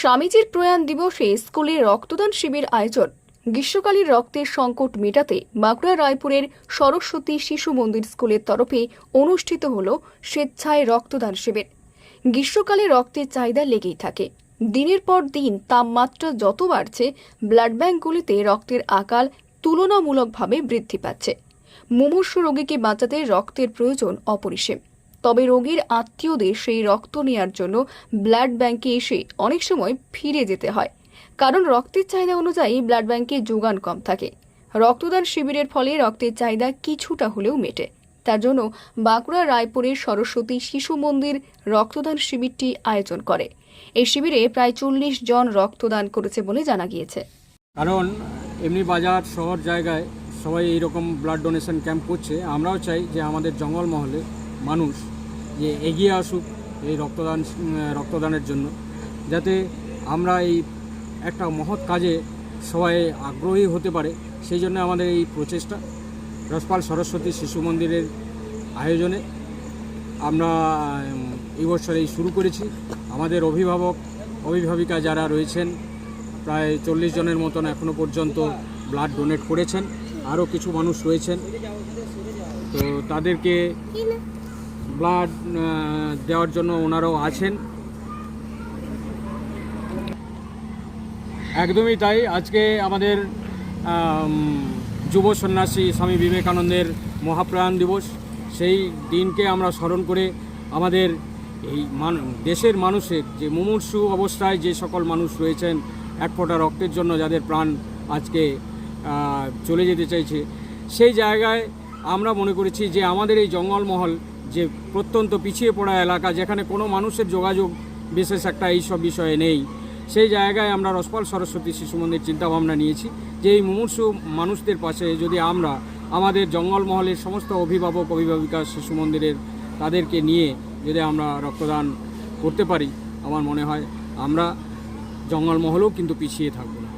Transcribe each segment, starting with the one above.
স্বামীজির প্রয়াণ দিবসে স্কুলে রক্তদান শিবির আয়োজন। গ্রীষ্মকালীন রক্তের সংকট মেটাতে বাঁকুড়া রায়পুরের সরস্বতী শিশু মন্দির স্কুলের তরফে অনুষ্ঠিত হল স্বেচ্ছায় রক্তদান শিবির। গ্রীষ্মকালে রক্তের চাহিদা লেগেই থাকে। দিনের পর দিন তাপমাত্রা যত বাড়ছে, ব্লাড ব্যাঙ্কগুলিতে রক্তের আকাল তুলনামূলকভাবে বৃদ্ধি পাচ্ছে। মুমূর্ষু রোগীকে বাঁচাতে রক্তের প্রয়োজন অপরিসীম। তবে রোগীর আত্মীয়দের সেই রক্ত নেওয়ার জন্য ব্লাড ব্যাংকে এসে অনেক সময় ফিরে যেতে হয়। কারণ রক্তের চাহিদা অনুযায়ী ব্লাড ব্যাংকে যোগান কম থাকে। রক্তদান শিবিরের ফলে রক্তের চাহিদা কিছুটা হলেও মেটে। তার জন্য বাঁকুড়া, রায়পুরের সরস্বতী শিশু মন্দির রক্তদান শিবিরটি আয়োজন করে। এই শিবিরে প্রায় চল্লিশ জন রক্তদান করেছে বলে জানা গিয়েছে। কারণ এমনি বাজার, শহর জায়গায় সবাই এইরকম ব্লাড ডোনেশন ক্যাম্প করছে। আমরাও চাই যে আমাদের জঙ্গলমহলে মানুষ যে এগিয়ে আসুক এই রক্তদান রক্তদানের জন্য, যাতে আমরা এই একটা মহৎ কাজে সবাই আগ্রহী হতে পারে। সেই জন্য আমাদের এই প্রচেষ্টা, রসপাল সরস্বতী শিশু মন্দিরের আয়োজনে আমরা এই এই শুরু করেছি। আমাদের অভিভাবক, অভিভাবিকা যারা রয়েছেন, প্রায় চল্লিশ জনের মতন এখনও পর্যন্ত ব্লাড ডোনেট করেছেন। আরও কিছু মানুষ রয়েছেন। তো তাদেরকে ব্লাড দেওয়ার জন্য ওনারাও আছেন। একদমই তাই। আজকে আমাদের যুব সন্ন্যাসী স্বামী বিবেকানন্দের মহাপ্রাণ দিবস। সেই দিনকে আমরা স্মরণ করে আমাদের এই দেশের মানুষের যে মুমূর্ষু অবস্থায় যে সকল মানুষ রয়েছেন, এক ফোঁটা রক্তের জন্য যাদের প্রাণ আজকে চলে যেতে চাইছে, সেই জায়গায় আমরা মনে করেছি যে আমাদের এই জঙ্গলমহল যে প্রত্যন্ত পিছিয়ে পড়া এলাকা যেখানে কোনো মানুষের যোগাযোগ বিশেষ একটা এইসব বিষয়ে নেই সেই জায়গায় আমরা রসপাল সরস্বতী শিশু মন্দির চিন্তাভাবনা নিয়েছি। যে এই মুমূর্ষু মানুষদের পাশে যদি আমরা আমাদের জঙ্গলমহলের সমস্ত অভিভাবক অভিভাবিকা শিশু মন্দিরের তাদেরকে নিয়ে যদি আমরা রক্তদান করতে পারি আমার মনে হয় আমরা জঙ্গলমহলেও কিন্তু পিছিয়ে থাকব না।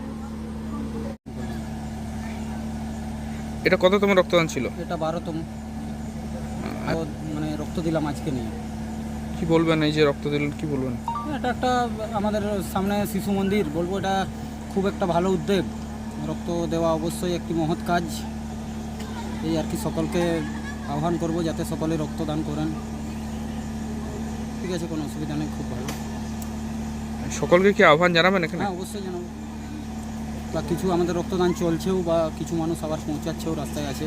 এটা কততম রক্তদান ছিল? এটা বারোতম। ও মানে রক্ত দিলাম আজকে নিয়ে। কি বলবেন এই যে রক্ত দিলেন কি বলবেন? এটা একটা আমাদের সামনে শিশু মন্দির বলব এটা খুব একটা ভালো উদ্যোগ। রক্ত দেওয়া অবশ্যই একটি মহৎ কাজ। এই আর কি সকলকে আহ্বান করব যাতে সকলে রক্তদান করেন। ঠিক আছে কোনো অসুবিধা নেই খুব ভালো। সকলকে কি আহ্বান জানাবেন এখানে? হ্যাঁ অবশ্যই জানাব। বা কিছু আমাদের রক্তদান চলছেও বা কিছু মানুষ আবার পৌঁছাচ্ছেও রাস্তায় আছে।